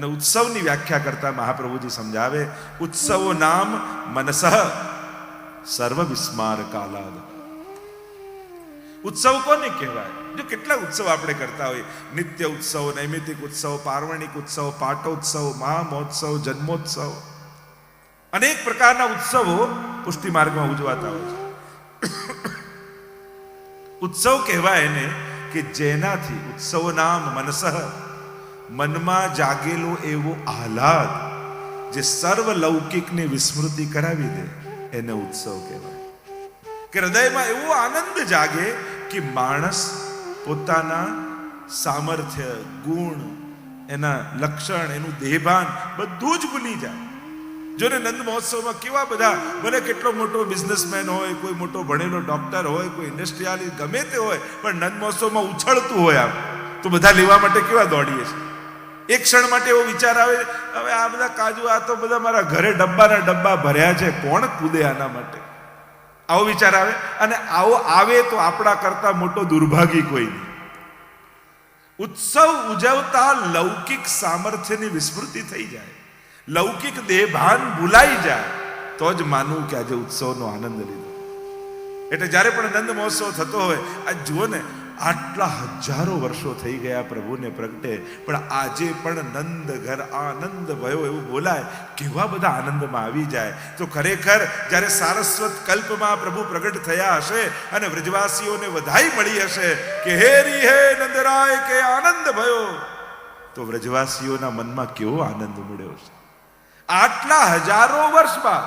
અને ઉત્સવની વ્યાખ્યા કરતા મહાપ્રભુજી સમજાવે, ઉત્સવો નામ મનસ સર્વ વિસ્માર કાલાદ ઉત્સવ કોને કહેવાય? જો કેટલા ઉત્સવ આપણે કરતા હોય નિત્ય ઉત્સવ નૈમિતિક ઉત્સવ પાર્વણિક ઉત્સવ, પાટોત્સવ, મહામહોત્સવ, જન્મોત્સવ. અનેક પ્રકારના ઉત્સવો પુષ્ટિ માર્ગમાં ઉજવાતા હોય છે. ઉત્સવ કહેવાય એને કે જેનાથી, ઉત્સવ નામ મનસઃ મનમાં જાગેલો એવો આહલાદ જે સર્વ લૌકિકની વિસ્મૃતિ કરાવી દે, એને ઉત્સવ કહેવાય. કે હૃદયમાં એવો આનંદ જાગે કે માણસ પોતાના સામર્થ્ય, ગુણ, એના લક્ષણ, એનું દેહભાન બધું જ ભૂલી જાય. જોને નંદ મહોત્સવમાં કેવા બધા, ભલે કેટલો મોટો બિઝનેસમેન હોય, કોઈ મોટો ભણેલો ડોક્ટર હોય, કોઈ ઇન્ડસ્ટ્રીયાલિસ્ટ, ગમે તે હોય, પણ નંદ મહોત્સવમાં ઉછળતું હોય આમ. તો બધા લેવા માટે કેવા દોડીએ છે એક ક્ષણ માટે એવો વિચાર આવે, હવે આ બધા કાજુ, આ તો બધા મારા ઘરે ડબ્બાના ડબ્બા ભર્યા છે, કોણ કૂદે આના માટે? આવો વિચાર આવે, અને આવો આવે તો આપણા કરતા મોટો દુર્ભાગી કોઈ નહીં. ઉત્સવ ઉજવતા લૌકિક સામર્થ્યની વિસ્મૃતિ થઈ જાય. લૌકિક દેહભાન ભૂલાઈ જાય, તો જ માનવું કે આજે ઉત્સવનો આનંદ લીધો. એટલે જ્યારે પણ નંદ મહોત્સવ થતો હોય, આ જુઓ ને આટલા હજારો વર્ષો થઈ ગયા પ્રભુને પ્રગટે, પણ આજે પણ નંદ ઘર આનંદ ભયો એવું બોલાય, કેવા બધા આનંદમાં આવી જાય. તો ખરેખર જ્યારે સારસ્વત કલ્પમાં પ્રભુ પ્રગટ થયા હશે અને વ્રજવાસીઓને વધાઈ મળી હશે, કે હે રી હે નંદરાય, કે આનંદ ભયો, તો વ્રજવાસીઓના મનમાં કેવો આનંદ મળ્યો છે આટલા હજારો વર્ષ બાદ